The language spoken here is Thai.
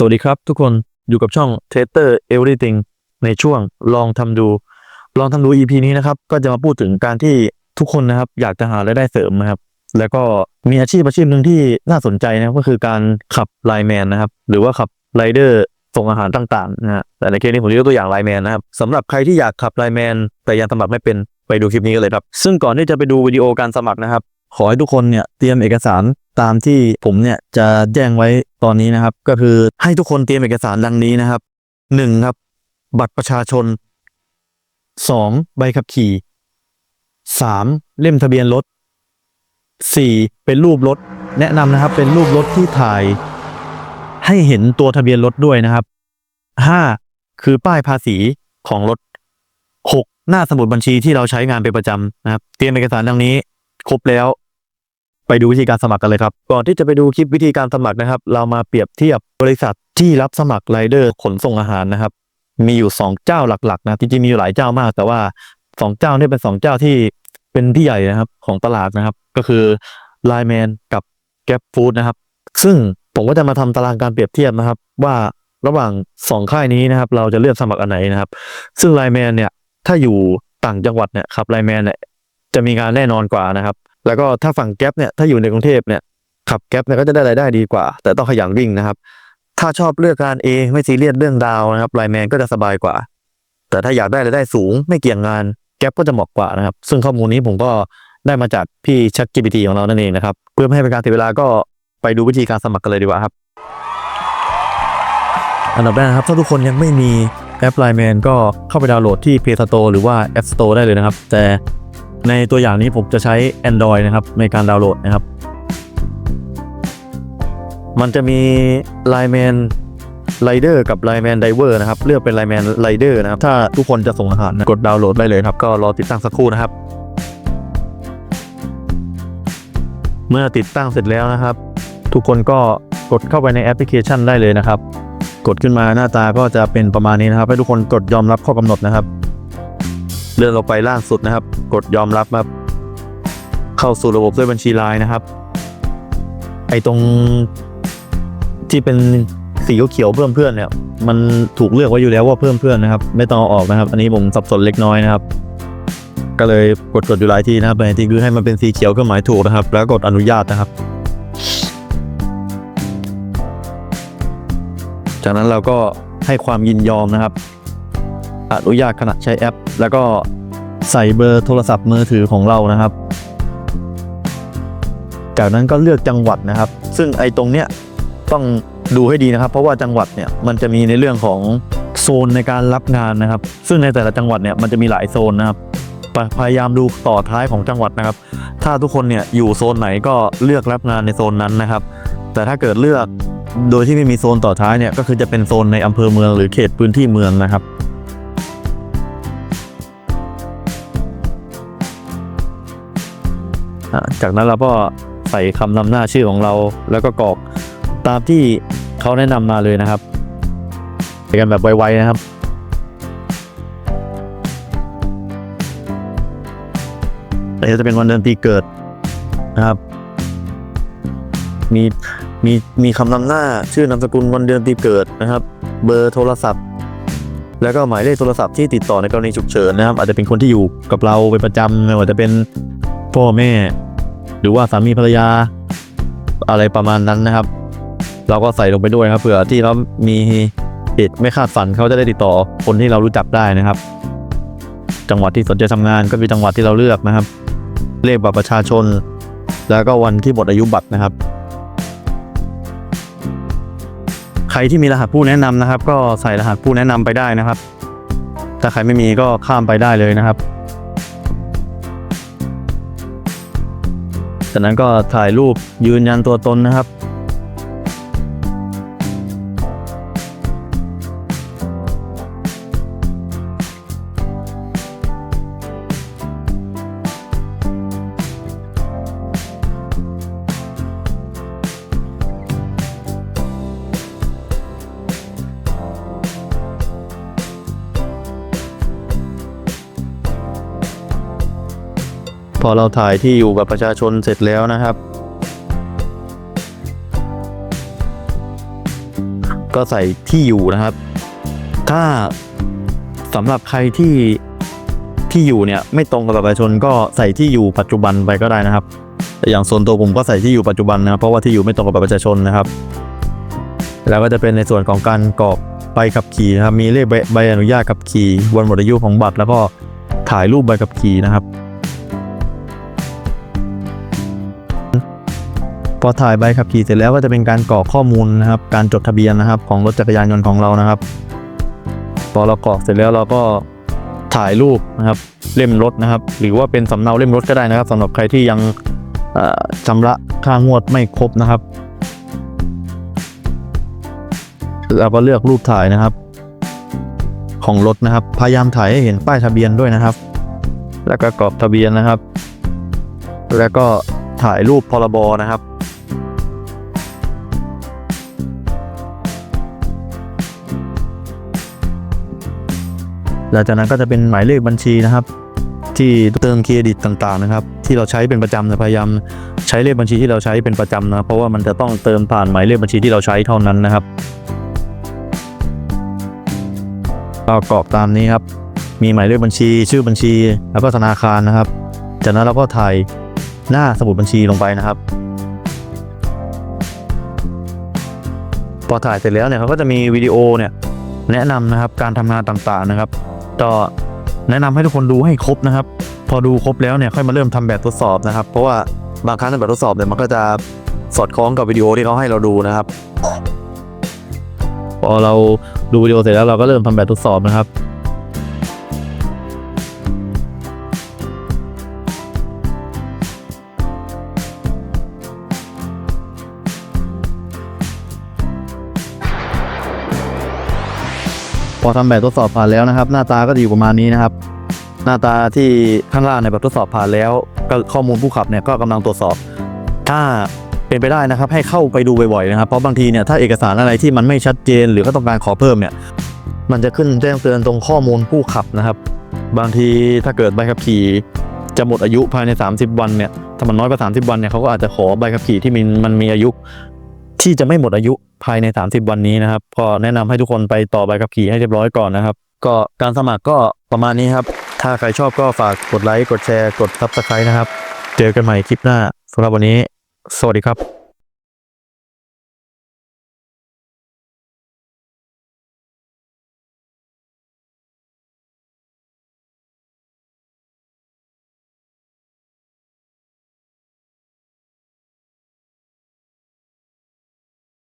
สวัสดีครับทุกคนอยู่กับช่อง t e t e r Everything ในช่วงลองทำดู ลองทำดู EP นี้นะครับ ก็จะมาพูดถึงการที่ทุกคนนะครับ อยากจะหารายได้เสริมนะครับ แล้วก็มีอาชีพอาชีพหนึ่งที่น่าสนใจนะก็คือการขับไลแมนนะครับ หรือว่าขับไรเดอร์ส่งอาหารต่างๆนะฮะแต่ในเคสนี้ผมยกตัวอย่างไลแมนนะครับสำหรับใครที่อยากขับไลแมนแต่ยังสมัครไม่เป็นไปดูคลิปนี้กันเลยครับ ซึ่งก่อนที่จะไปดูวิดีโอการสมัครนะครับ ขอให้ทุกคนเนี่ยเตรียมเอกสารตามที่ผมเนี่ยจะแจ้งไว้ตอนนี้นะครับ ก็คือให้ทุกคนเตรียมเอกสารดังนี้นะครับหนึ่งครับ บัตรประชาชนสองใบขับขี่สามเล่มทะเบียนรถสี่เป็นรูปรถ แนะนำนะครับ เป็นรูปรถที่ถ่าย ให้เห็นตัวทะเบียนรถด้วยนะครับห้าคือป้ายภาษีของรถหกหน้าสมุดบัญชีที่เราใช้งานเป็นประจำนะครับ เตรียมเอกสารดังนี้ ครบแล้ว ไปดูวิธีการสมัครกันเลยครับ ก่อนที่จะไปดูคลิปวิธีการสมัครนะครับ เรามาเปรียบเทียบบริษัทที่รับสมัครไรเดอร์ขนส่งอาหารนะครับ มีอยู่สองเจ้าหลักๆ นะจริงๆมีอยู่หลายเจ้ามาก แต่ว่าสองเจ้านี่เป็นสองเจ้าที่เป็นที่ใหญ่นะครับของตลาดนะครับ ก็คือ Line Man กับ Gap Food นะครับ ซึ่งผมก็จะมาทำตารางการเปรียบเทียบนะครับ ว่าระหว่างสองค่ายนี้นะครับ เราจะเลือกสมัครอันไหนนะครับ ซึ่ง Line Man เนี่ยถ้าอยู่ต่างจังหวัดเนี่ยขับ Line Man เนี่ย จะมีงานแน่นอนกว่านะครับ แล้วก็ถ้าฝั่งแก๊ปเนี่ยถ้าอยู่ในกรุงเทพเนี่ยขับแก๊ปเนี่ยก็จะได้รายได้ดีกว่า แต่ต้องขยันวิ่งนะครับ ถ้าชอบเลือกงานเองไม่ซีเรียสเรื่องดาวนะครับไลแมนก็จะสบายกว่า แต่ถ้าอยากได้รายได้สูง ไม่เกี่ยงงานแก๊ปก็จะเหมาะกว่านะครับ ซึ่งข้อมูลนี้ผมก็ได้มาจากพี่ชัก GPT ของเรานั่นเองนะครับ เพื่อไม่ให้เป็นการเสียเวลาก็ไปดูวิธีการสมัครกันเลยดีกว่าครับ อันดับแรกนะครับ ถ้าทุกคนยังไม่มีแอป Line Man ก็เข้าไปดาวน์โหลดที่ Play Store หรือว่า App Store ได้เลยนะครับ แต่ ในตัวอย่างนี้ผมจะใช้ Android นะครับ ในการดาวน์โหลดนะครับ มันจะมี Line Man Rider กับ Line Man Diver นะครับ เลือกเป็น Line Man Rider นะครับ ถ้าทุกคนจะส่งอาหารนะกดดาวน์โหลดได้เลยครับ ก็รอติดตั้งสักครู่นะครับ เมื่อติดตั้งเสร็จแล้วนะครับ ทุกคนก็กดเข้าไปในแอปพลิเคชันได้เลยนะครับ กดขึ้นมาหน้าตาก็จะเป็นประมาณนี้นะครับ ให้ทุกคนกดยอมรับข้อกำหนดนะครับ เลื่อนลงไปล่างสุดนะครับ กดยอมรับครับ เข้าสู่ระบบด้วยบัญชีไลน์นะครับ ไอ้ตรงที่เป็นสีเขียวเพิ่มเพื่อนเนี่ย มันถูกเลือกไว้อยู่แล้วว่าเพิ่มเพื่อนนะครับ ไม่ต้องอออกนะครับ อันนี้ผมสับสนเล็กน้อยนะครับ ก็เลยกดกดอยู่หลายทีนะครับแต่ที่คือให้มันเป็นสีเขียวก็หมายถูกนะครับ แล้วกดอนุญาตนะครับ จากนั้นเราก็ให้ความยินยอมนะครับ อนุญาตขณะใช้แอป แล้วก็ใส่เบอร์โทรศัพท์มือถือของเรานะครับ จากนั้นก็เลือกจังหวัดนะครับ ซึ่งไอ้ตรงเนี้ยต้องดูให้ดีนะครับ เพราะว่าจังหวัดเนี่ยมันจะมีในเรื่องของโซนในการรับงานนะครับ ซึ่งในแต่ละจังหวัดเนี่ยมันจะมีหลายโซนนะครับพยพยายามดูต่อท้ายของจังหวัดนะครับ ถ้าทุกคนเนี่ยอยู่โซนไหนก็เลือกรับงานในโซนนั้นนะครับ แต่ถ้าเกิดเลือกโดยที่ไม่มีโซนต่อท้ายเนี่ยก็คือจะเป็นโซนในอำเภอเมืองหรือเขตพื้นที่เมืองนะครับ จากนั้นเราก็ใส่คำนำหน้าชื่อของเรา แล้วก็กรอกตามที่เขาแนะนำมาเลยนะครับไปกันแบบไวๆนะครับแต่จะเป็นวันเดือนปีเกิดนะครับ มีมีมีคำนำหน้าชื่อนามสกุลวันเดือนปีเกิดนะครับ เบอร์โทรศัพท์ แล้วก็หมายเลขโทรศัพท์ที่ติดต่อในกรณีฉุกเฉินนะครับ อาจจะเป็นคนที่อยู่กับเราเป็นประจำไม่ว่าจะเป็น พ่อแม่ หรือว่าสามีภรรยา อะไรประมาณนั้นนะครับ เราก็ใส่ลงไปด้วยครับเผื่อที่เรามีเหตุไม่คาดฝันเขาจะได้ติดต่อคนที่เรารู้จักได้นะครับ จังหวัดที่สนใจทำงานก็คือจังหวัดที่เราเลือกนะครับ เลขบัตรประชาชน แล้วก็วันที่หมดอายุบัตรนะครับ ใครที่มีรหัสผู้แนะนำนะครับ ก็ใส่รหัสผู้แนะนำไปได้นะครับ ถ้าใครไม่มีก็ข้ามไปได้เลยนะครับ จากนั้นก็ถ่ายรูปยืนยันตัวตนนะครับ พอเราถ่ายที่อยู่กับประชาชนเสร็จแล้วนะครับ ก็ใส่ที่อยู่นะครับ ถ้าสำหรับใครที่ที่อยู่เนี่ยไม่ตรงกับบัตรประชาชนก็ใส่ที่อยู่ปัจจุบันไปก็ได้นะครับ แต่อย่างส่วนตัวผมก็ใส่ที่อยู่ปัจจุบันนะครับเพราะว่าที่อยู่ไม่ตรงกับบัตรประชาชนนะครับ แล้วก็จะเป็นในส่วนของการกรอกใบขับขี่นะครับ มีเลขใบอนุญาตขับขี่วันหมดอายุของบัตร แล้วก็ถ่ายรูปใบขับขี่นะครับ พอถ่ายใบขับขี่เสร็จแล้วก็จะเป็นการกรอกข้อมูลนะครับ การจดทะเบียนนะครับ ของรถจักรยานยนต์ของเรานะครับพอเรากรอกเสร็จแล้วเราก็ถ่ายรูปนะครับเล่มรถนะครับ หรือว่าเป็นสำเนาเล่มรถก็ได้นะครับสำหรับใครที่ยังเอ่อชำระค่างวดไม่ครบนะครับเราก็เลือกรูปถ่ายนะครับ ของรถนะครับ พยายามถ่ายให้เห็นป้ายทะเบียนด้วยนะครับ แล้วก็กรอกทะเบียนนะครับ แล้วก็ถ่ายรูปพรบนะครับ หลังจากนั้นก็จะเป็นหมายเลขบัญชีนะครับ ที่เติมเครดิตต่างๆนะครับ ที่เราใช้เป็นประจำนะพยายามใช้เลขบัญชีที่เราใช้เป็นประจำนะเพราะว่ามันจะต้องเติมผ่านหมายเลขบัญชีที่เราใช้เท่านั้นนะครับก็กรอกตามนี้ครับ มีหมายเลขบัญชี ชื่อบัญชี แล้วก็ธนาคารนะครับ จากนั้นเราก็ถ่ายหน้าสมุดบัญชีลงไปนะครับ พอถ่ายเสร็จแล้วเนี่ยเขาก็จะมีวิดีโอเนี่ยแนะนำนะครับการทำงานต่างๆนะครับ ก็แนะนำให้ทุกคนดูให้ครบนะครับ พอดูครบแล้วเนี่ยค่อยมาเริ่มทำแบบทดสอบนะครับ เพราะว่าบางครั้งในแบบทดสอบเนี่ยมันก็จะสอดคล้องกับวิดีโอที่เขาให้เราดูนะครับ พอเราดูวิดีโอเสร็จแล้วเราก็เริ่มทำแบบทดสอบนะครับ อทำแบบทดสอบผ่านแล้วนะครับ หน้าตาก็จะอยู่ประมาณนี้นะครับ หน้าตาที่ข้างล่างในแบบทดสอบผ่านแล้ว ก็ข้อมูลผู้ขับเนี่ยก็กำลังตรวจสอบ ถ้าเป็นไปได้นะครับให้เข้าไปดูบ่อยๆนะครับเพราะบางทีเนี่ยถ้าเอกสารอะไรที่มันไม่ชัดเจน หรือก็ต้องการขอเพิ่มเนี่ยมันจะขึ้นแจ้งเตือนตรงข้อมูลผู้ขับนะครับ บางทีถ้าเกิดใบขับขี่จะหมดอายุภายใน 30 วันเนี่ยถ้ามันน้อยกว่า30 วันเนี่ยเขาก็อาจจะขอใบขับขี่ที่มันมันมีอายุ ที่จะไม่หมดอายุ ภายใน 30 วันนี้นะครับ ก็แนะนำให้ทุกคนไปต่อใบขับขี่ให้เรียบร้อยก่อนนะครับ ก็การสมัครก็ประมาณนี้ครับ ถ้าใครชอบก็ฝากกดไลค์ กดแชร์ กดซับสไครต์นะครับ เจอกันใหม่คลิปหน้าสำหรับวันนี้ สวัสดีครับ